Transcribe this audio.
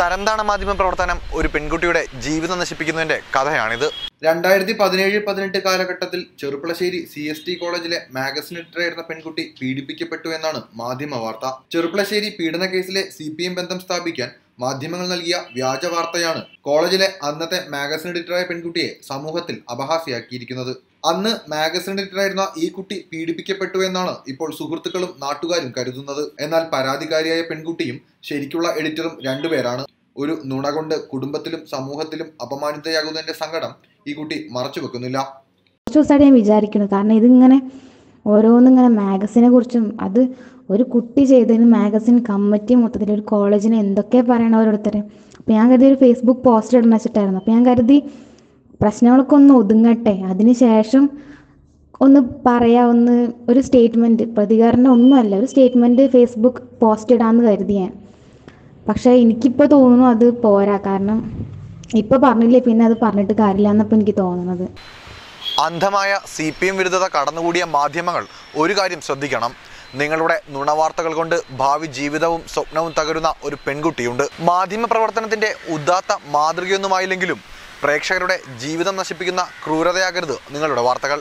തരംതാണ മാധ്യമ പ്രവർത്തനം ഒരു പെൺകുട്ടിയുടെ ജീവിതം നശിപ്പിക്കുന്നതിന്റെ കഥയാണിത്. രണ്ടായിരത്തി പതിനേഴ് പതിനെട്ട് കാലഘട്ടത്തിൽ ചെറുപ്പളശ്ശേരി സി എസ് ടി കോളേജിലെ മാഗസിൻ എഡിറ്ററായിരുന്ന പെൺകുട്ടി പീഡിപ്പിക്കപ്പെട്ടു എന്നാണ് മാധ്യമ വാർത്ത. ചെറുപ്പളശ്ശേരി പീഡന കേസിലെ സി പി എം ബന്ധം സ്ഥാപിക്കാൻ മാധ്യമങ്ങൾ നൽകിയ വ്യാജ വാർത്തയാണ് കോളേജിലെ അന്നത്തെ മാഗസിൻ എഡിറ്ററായ പെൺകുട്ടിയെ സമൂഹത്തിൽ അപഹാസ്യയാക്കിയിരിക്കുന്നത്. അന്ന് മാഗസിൻ എഡിറ്ററായിരുന്ന ഈ കുട്ടി പീഡിപ്പിക്കപ്പെട്ടു എന്നാണ് ഇപ്പോൾ സുഹൃത്തുക്കളും നാട്ടുകാരും കരുതുന്നത്. എന്നാൽ പരാതിക്കാരിയായ പെൺകുട്ടിയും ശരിക്കുള്ള എഡിറ്ററും രണ്ടുപേരാണ്. ഒരു നുണ കൊണ്ട് കുടുംബത്തിലും സമൂഹത്തിലും അപമാനിതയാകുന്നതിന്റെ സങ്കടം ഈ കുട്ടി മറച്ചു വെക്കുന്നില്ല. കുറച്ച് ദിവസമായിട്ട് ഞാൻ വിചാരിക്കുന്നു. കാരണം ഇതിങ്ങനെ ഓരോന്നിങ്ങനെ മാഗസിനെ കുറിച്ചും അത് ഒരു കുട്ടി ചെയ്തതിന് മാഗസിൻ കമ്മിറ്റി മൊത്തത്തിൽ ഒരു കോളേജിന് എന്തൊക്കെ പറയണം ഓരോരുത്തരെ. അപ്പോൾ ഞാൻ കരുതി ഒരു ഫേസ്ബുക്ക് പോസ്റ്റ് ഇടണം വെച്ചിട്ടായിരുന്നു. അപ്പോൾ ഞാൻ കരുതി പ്രശ്നങ്ങളൊക്കെ ഒന്ന് ഒതുങ്ങട്ടെ. അതിന് ശേഷം ഒന്ന് പറയാ ഒന്ന് ഒരു സ്റ്റേറ്റ്മെന്റ് പ്രതികരണം ഒന്നുമല്ല ഒരു സ്റ്റേറ്റ്മെന്റ് ഫേസ്ബുക്ക് പോസ്റ്റ് ഇടാമെന്ന് കരുതി ഞാൻ. പക്ഷേ എനിക്കിപ്പോൾ തോന്നുന്നു അത് പോരാ. കാരണം ഇപ്പോൾ പറഞ്ഞില്ലേ പിന്നെ അത് പറഞ്ഞിട്ട് കാര്യമില്ല എന്നപ്പോൾ എനിക്ക് തോന്നുന്നത്. അന്ധമായ സി പി എം വിരുദ്ധത കടന്നുകൂടിയ മാധ്യമങ്ങൾ ഒരു കാര്യം ശ്രദ്ധിക്കണം. നിങ്ങളുടെ നുണവാർത്തകൾ കൊണ്ട് ഭാവി ജീവിതവും സ്വപ്നവും തകരുന്ന ഒരു പെൺകുട്ടിയുണ്ട്. മാധ്യമ പ്രവർത്തനത്തിന്റെ ഉദാത്ത മാതൃകയൊന്നുമായില്ലെങ്കിലും പ്രേക്ഷകരുടെ ജീവിതം നശിപ്പിക്കുന്ന ക്രൂരതയാകരുത് നിങ്ങളുടെ വാർത്തകൾ.